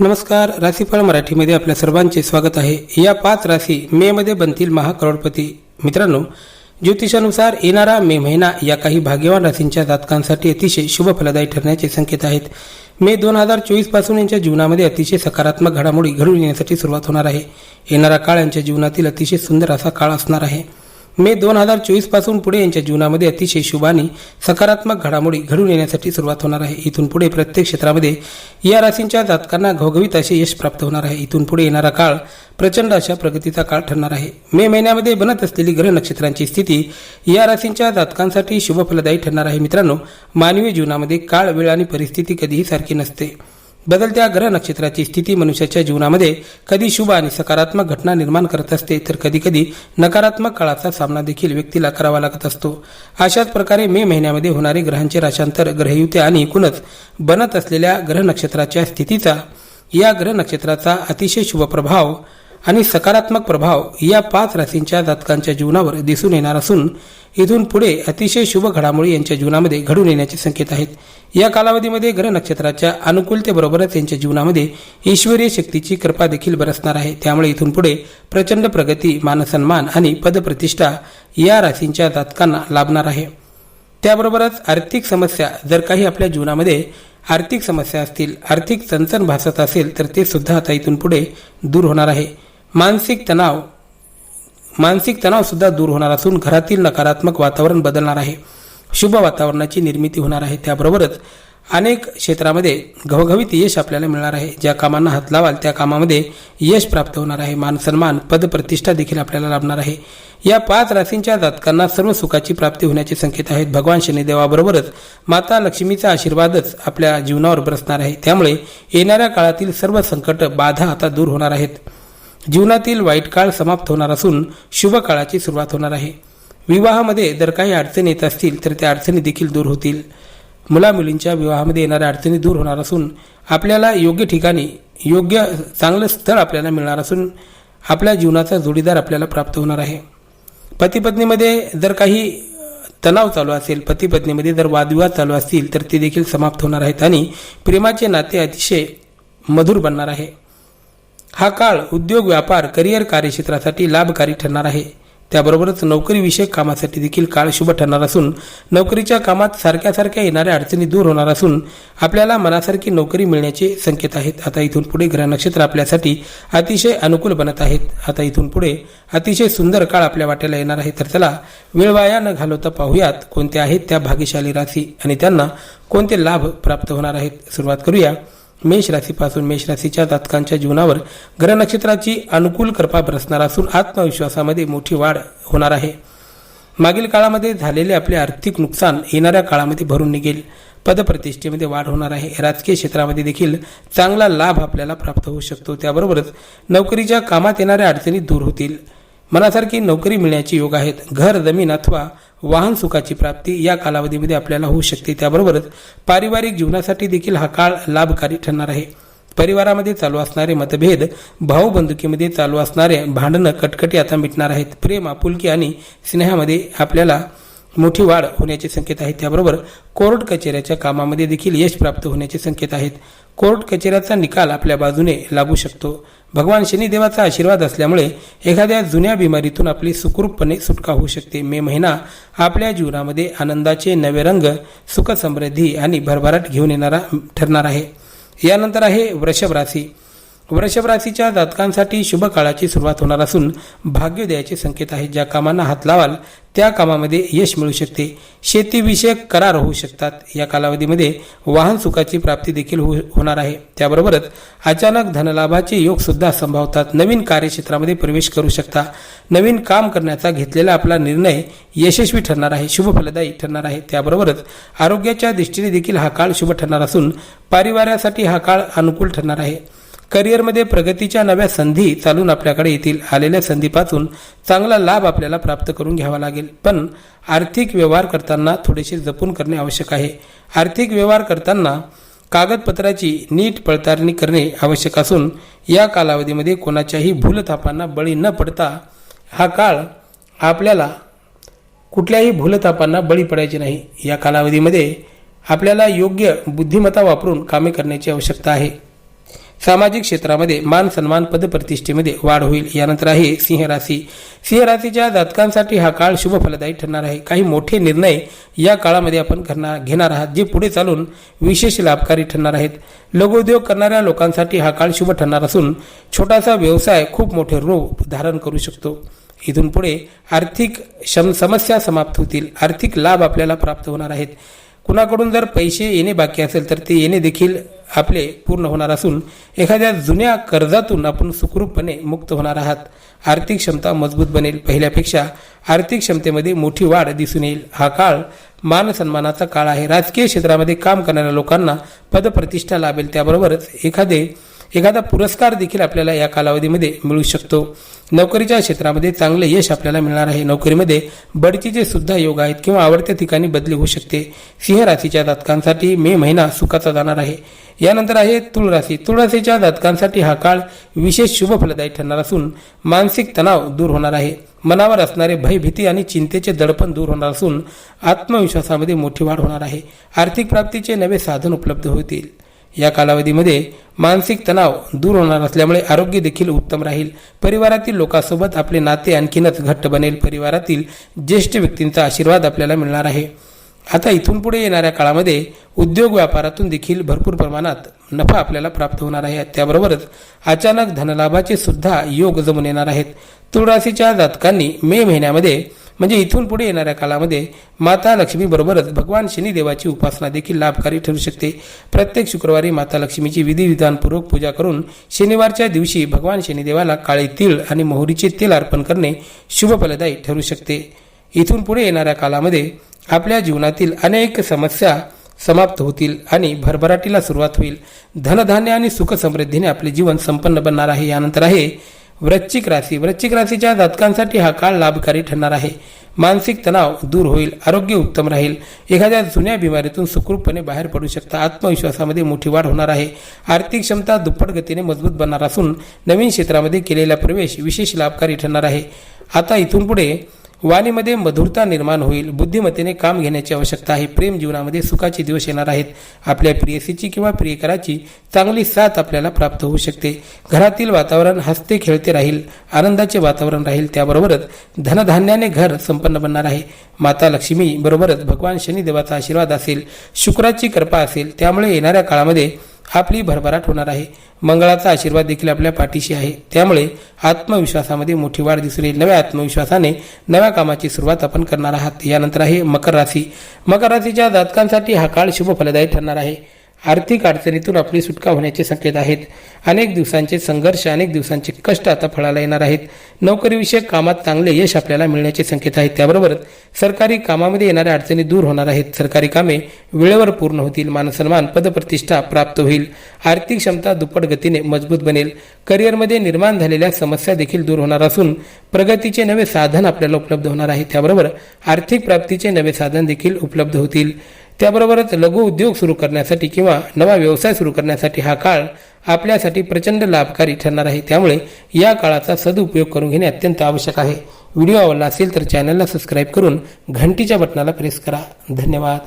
नमस्कार राशीफळ मराठीमध्ये आपल्या सर्वांचे स्वागत आहे. या पाच राशी मे मध्ये बनतील महाकरोडपती. मित्रांनो ज्योतिषानुसार येणारा मे महिना या काही भाग्यवान राशींच्या जातकांसाठी अतिशय शुभ फलदायी ठरण्याचे संकेत आहेत. मे दोन हजार चोवीसपासून यांच्या जीवनामध्ये अतिशय सकारात्मक घडामोडी घडून येण्यासाठी सुरुवात होणार आहे. येणारा काळ यांच्या जीवनातील अतिशय सुंदर असा काळ असणार आहे. मे दोन हजार चोवीसपासून पुढे यांच्या जीवनामध्ये अतिशय शुभ आणि सकारात्मक घडामोडी घडून येण्यासाठी सुरुवात होणार आहे. इथून पुढे प्रत्येक क्षेत्रामध्ये या राशींच्या जातकांना घवघवीत असे यश प्राप्त होणार आहे. इथून पुढे येणारा काळ प्रचंड अशा प्रगतीचा काळ ठरणार आहे. मे महिन्यामध्ये बनत असलेली ग्रह नक्षत्रांची स्थिती या राशींच्या जातकांसाठी शुभफलदायी ठरणार आहे. मित्रांनो मानवी जीवनामध्ये काळ वेळ आणि परिस्थिती कधीही सारखी नसते. बदलत्या ग्रह नक्षत्राची स्थिती मनुष्याच्या जीवनामध्ये कधी शुभ आणि सकारात्मक घटना निर्माण करत असते तर कधी कधी नकारात्मक काळाचा सामना देखील व्यक्तीला करावा लागत असतो. अशाच प्रकारे मे महिन्यामध्ये होणारे ग्रहांचे राशांतर ग्रहयुते आणि एकूणच बनत असलेल्या ग्रह नक्षत्राच्या स्थितीचा या ग्रह नक्षत्राचा अतिशय शुभ प्रभाव आणि सकारात्मक प्रभाव या पाच राशींच्या जातकांच्या जीवनावर दिसून येणार असून इथून पुढे अतिशय शुभ घडामोडी यांच्या जीवनामध्ये घडून येण्याचे संकेत आहेत. या कालावधीमध्ये ग्रह नक्षत्राच्या अनुकूलतेबरोबरच यांच्या जीवनामध्ये ईश्वरीय शक्तीची कृपा देखील बरसणार आहे. त्यामुळे इथून पुढे प्रचंड प्रगती मानसन्मान आणि पदप्रतिष्ठा या राशींच्या जातकांना लाभणार आहे. त्याबरोबरच आर्थिक समस्या जर काही आपल्या जीवनामध्ये आर्थिक समस्या असतील आर्थिक चणचण भासत असेल तर ते सुद्धा आता इथून पुढे दूर होणार आहे. मानसिक तणाव मानसिक तणावसुद्धा दूर होणार असून घरातील नकारात्मक वातावरण बदलणार आहे. शुभ वातावरणाची निर्मिती होणार आहे. त्याबरोबरच अनेक क्षेत्रामध्ये घवघवीत यश आपल्याला मिळणार आहे. ज्या कामांना हात लावाल त्या कामामध्ये यश प्राप्त होणार आहे. मानसन्मान पदप्रतिष्ठा देखील आपल्याला लाभणार आहे. या पाच राशींच्या जातकांना सर्व सुखाची प्राप्ती होण्याचे संकेत आहेत. भगवान शनिदेवाबरोबरच माता लक्ष्मीचा आशीर्वादच आपल्या जीवनावर बरसणार आहे. त्यामुळे येणाऱ्या काळातील सर्व संकट बाधा आता दूर होणार आहेत. जीवनातील वाईट काळ समाप्त होणार असून शुभ काळाची सुरुवात होणार आहे. विवाहामध्ये जर काही अडचणी येत असतील तर त्या अडचणी देखील दूर होतील. मुला मुलींच्या विवाहामध्ये येणाऱ्या अडचणी दूर होणार असून आपल्याला योग्य ठिकाणी योग्य चांगलं स्थळ आपल्याला मिळणार असून आपल्या जीवनाचा जोडीदार आपल्याला प्राप्त होणार आहे. पतीपत्नीमध्ये जर काही तणाव चालू असेल पतीपत्नीमध्ये जर वादविवाद चालू असतील तर ते देखील समाप्त होणार आहेत आणि प्रेमाचे नाते अतिशय मधुर बनणार आहे. हा काळ उद्योग व्यापार करिअर कार्यक्षेत्रासाठी लाभकारी ठरणार आहे. त्याबरोबरच नोकरीविषयक कामासाठी देखील काळ शुभ ठरणार असून नोकरीच्या कामात सारख्या सारख्या येणाऱ्या अडचणी दूर होणार असून आपल्याला मनासारखी नोकरी मिळण्याचे संकेत आहेत. आता इथून पुढे ग्रह नक्षत्र आपल्यासाठी अतिशय अनुकूल बनत आहेत. आता इथून पुढे अतिशय सुंदर काळ आपल्या वाट्याला येणार आहे. तर चला वेळ वाया न घालवता पाहूयात कोणत्या आहेत त्या भाग्यशाली राशी आणि त्यांना कोणते लाभ प्राप्त होणार आहेत. सुरुवात करूया. मेष राशीपासून मेष राशीच्या जातकांच्या जीवनावर ग्रह नक्षत्राची अनुकूल कृपा बरसणार असून आत्मविश्वासामध्ये मोठी वाढ होणार आहे. मागील काळामध्ये झालेले आपले आर्थिक नुकसान येणाऱ्या काळामध्ये भरून निघेल. पदप्रतिष्ठेमध्ये वाढ होणार आहे. राजकीय क्षेत्रामध्ये देखील चांगला लाभ आपल्याला प्राप्त होऊ शकतो. त्याबरोबरच नोकरीच्या कामात येणाऱ्या अडचणी दूर होतील. मनासारखी नोकरी मिळण्याचे योग आहेत. घर जमीन अथवा वाहन सुखाची प्राप्ती या कालावधीमध्ये आपल्याला होऊ शकते. त्याबरोबरच पारिवारिक जीवनासाठी देखील हा काळ लाभकारी ठरणार आहे. परिवारामध्ये चालू असणारे मतभेद भाऊबंदुकीमध्ये चालू असणारे भांडणं कटकटी आता मिटणार आहेत. प्रेम आपुलकी आणि स्नेहामध्ये आपल्याला मोठी वाढ होण्याचे संकेत आहेत. त्याबरोबर कोर्ट कचेऱ्याच्या कामामध्ये देखील यश प्राप्त होण्याचे संकेत आहेत. कोर्ट कचेऱ्याचा निकाल आपल्या बाजूने लागू शकतो. भगवान शनिदेवाचा आशीर्वाद असल्यामुळे एखाद्या जुन्या बिमारीतून आपली सुखरूपपणे सुटका होऊ शकते. मे महिना आपल्या जीवनामध्ये आनंदाचे नवे रंग सुखसमृद्धी आणि भरभराट घेऊन येणारा ठरणार आहे. यानंतर आहे वृषभ राशी. वृषभ राशीच्या जातकांसाठी शुभ काळाची सुरुवात होणार असून भाग्योदयाचे संकेत आहेत. ज्या कामांना हात लावाल त्या कामामध्ये यश मिळू शकते. शेतीविषयक करार होऊ शकतात. या कालावधीमध्ये वाहन सुखाची प्राप्ती देखील हो होणार आहे. त्याबरोबरच अचानक धनलाभाचे योग सुद्धा संभावतात. नवीन कार्यक्षेत्रामध्ये प्रवेश करू शकता. नवीन काम करण्याचा घेतलेला आपला निर्णय यशस्वी ठरणार आहे. शुभ फलदायी ठरणार आहे. त्याबरोबरच आरोग्याच्या दृष्टीने देखील हा काळ शुभ ठरणार असून पारिवारासाठी हा काळ अनुकूल ठरणार आहे. करिअरमध्ये प्रगतीच्या नव्या संधी चालून आपल्याकडे येतील. आलेल्या संधीपासून चांगला लाभ आपल्याला प्राप्त करून घ्यावा लागेल. पण आर्थिक व्यवहार करताना थोडेसे जपून करणे आवश्यक आहे. आर्थिक व्यवहार करताना कागदपत्राची नीट पडताळणी करणे आवश्यक असून या कालावधीमध्ये कोणाच्याही भूलथापांना बळी न पडता हा काळ आपल्याला कुठल्याही भूलथापांना बळी पडायचे नाही. या कालावधीमध्ये आपल्याला योग्य बुद्धिमत्ता वापरून कामे करण्याची आवश्यकता आहे. सामाजिक क्षेत्रामध्ये मान सन्मान पदप्रतिष्ठेमध्ये वाढ होईल. यानंतर आहे सिंह राशी. सिंह राशीच्या जातकांसाठी हा काळ शुभ फलदायी ठरणार आहे. काही मोठे निर्णय या काळामध्ये आपण करणार घेणार आहात जे पुढे चालून विशेष लाभकारी ठरणार आहेत. लघुउद्योग करणाऱ्या लोकांसाठी हा काळ शुभ ठरणार असून छोटासा व्यवसाय खूप मोठे रूप धारण करू शकतो. इथून पुढे आर्थिक शम समस्या समाप्त होतील. आर्थिक लाभ आपल्याला प्राप्त होणार आहेत. कुणाकडून जर पैसे येणे बाकी असेल तर ते येणे देखील आपले पूर्ण होणार असून एखाद्या जुन्या कर्जातून आपण सुखरूपपणे मुक्त होणार आहात. आर्थिक क्षमता मजबूत बनेल. पहिल्यापेक्षा आर्थिक क्षमतेमध्ये मोठी वाढ दिसून येईल. हा काळ मानसन्मानाचा काळ आहे. राजकीय क्षेत्रामध्ये काम करणाऱ्या लोकांना पदप्रतिष्ठा लाभेल. त्याबरोबरच एखादे एखादा पुरस्कार देखील आपल्याला या कालावधीमध्ये मिळू शकतो. नोकरीच्या क्षेत्रामध्ये चांगले यश आपल्याला मिळणार आहे. नोकरीमध्ये बढतीचे सुद्धा योग आहेत किंवा आवडत्या ठिकाणी बदली होऊ शकते. सिंह राशीच्या जातकांसाठी मे महिना सुखाचा जाणार आहे. यानंतर आहे तुळ राशी तुळ राशीच्या जातकांसाठी हा काळ विशेष शुभ फलदायी ठरणार असून मानसिक तणाव दूर होणार आहे. मनावर असणारे भय भीती आणि चिंतेचे दडपण दूर होणार असून आत्मविश्वासामध्ये मोठी वाढ होणार आहे. आर्थिक प्राप्तीचे नवे साधन उपलब्ध होतील. या कालावधीमध्ये मानसिक तणाव दूर होणार असल्यामुळे आरोग्य देखील उत्तम राहील. परिवारातील लोकांसोबत आपले नाते आणखीनच घट्ट बनेल. परिवारातील ज्येष्ठ व्यक्तींचा आशीर्वाद आपल्याला मिळणार आहे. आता इथून पुढे येणाऱ्या काळामध्ये उद्योग व्यापारातून देखील भरपूर प्रमाणात नफा आपल्याला प्राप्त होणार आहे. त्याबरोबरच अचानक धनलाभाचे सुद्धा योग जमून येणार आहेत. तुळराशीच्या जातकांनी मे महिन्यामध्ये म्हणजे इथून पुढे येणाऱ्या काळामध्ये माता लक्ष्मीबरोबरच भगवान शनिदेवाची उपासना देखील लाभकारी ठरू शकते. प्रत्येक शुक्रवारी माता लक्ष्मीची विधिविधानपूर्वक पूजा करून शनिवारच्या दिवशी भगवान शनिदेवाला काळे तीळ आणि मोहरीचे तेल अर्पण करणे शुभ फलदायी ठरू शकते. इथून पुढे येणाऱ्या काळामध्ये आपल्या जीवनातील अनेक समस्या समाप्त होतील आणि भरभराटीला सुरुवात होईल. धनधान्य आणि सुख समृद्धीने आपले जीवन संपन्न बनणार आहे. यानंतर आहे वृश्चिक राशी. वृश्चिक राशीच्या जातकांसाठी हा काळ लाभकारी ठरणार आहे. मानसिक तणाव दूर होईल आरोग्य उत्तम राहील. एखाद्या जुन्या बिमारीतून सुखरूपपणे बाहेर पडू शकता. आत्मविश्वासामध्ये मोठी वाढ होणार आहे. आर्थिक क्षमता दुप्पट गतीने मजबूत बनणार असून नवीन क्षेत्रामध्ये केलेला प्रवेश विशेष लाभकारी ठरणार आहे. आता इथून पुढे वाणीमध्ये मधुरता निर्माण होईल बुद्धिमत्तेने काम घेण्याची आवश्यकता आहे प्रेम जीवनामध्ये सुखाचे दिवस येणार आहेत. आपल्या प्रियसीची किंवा प्रियकराची चांगली साथ आपल्याला प्राप्त होऊ शकते. घरातील वातावरण हसते खेळते राहील आनंदाचे वातावरण राहील त्याबरोबरच धनधान्याने घर संपन्न बनणार आहे. माता लक्ष्मी बरोबरच भगवान शनिदेवाचा आशीर्वाद असेल शुक्राची कृपा असेल त्यामुळे येणाऱ्या काळामध्ये आपली भरभराट होणार आहे. मंगळाचा आशीर्वाद देखील आपल्या पाठीशी आहे. त्यामुळे आत्मविश्वासामध्ये मोठी वाढ दिसून येईल. नव्या आत्मविश्वासाने नव्या कामाची सुरुवात आपण करणार आहात. यानंतर आहे मकर राशी. मकर राशीच्या जातकांसाठी हा काळ शुभ फलदायी ठरणार आहे. आर्थिक अडचणीतून आपली सुटका होण्याचे संकेत आहेत. अनेक दिवसांचे संघर्ष अनेक दिवसांचे कष्ट आता फळाला येणार आहेत. नोकरीविषयक कामात चांगले यश आपल्याला मिळण्याचे संकेत आहेत. त्याबरोबरच सरकारी कामामध्ये येणाऱ्या अडचणी दूर होणार आहेत. सरकारी कामे वेळेवर पूर्ण होतील. मानसन्मान पदप्रतिष्ठा प्राप्त होईल. आर्थिक क्षमता दुप्पट गतीने मजबूत बनेल. करिअरमध्ये निर्माण झालेल्या समस्या देखील दूर होणार असून प्रगतीचे नवे साधन आपल्याला उपलब्ध होणार आहे. त्याबरोबर आर्थिक प्राप्तीचे नवे साधन देखील उपलब्ध होतील. त्याबरोबरच लघु उद्योग सुरू करण्यासाठी किंवा नवा व्यवसाय सुरू करण्यासाठी हा काळ आपल्यासाठी प्रचंड लाभकारी ठरणार आहे. त्यामुळे या काळाचा सदुपयोग करून घेणे अत्यंत आवश्यक आहे. व्हिडिओ आवडला असेल तर चॅनलला सबस्क्राईब करून घंटीच्या बटनाला प्रेस करा. धन्यवाद.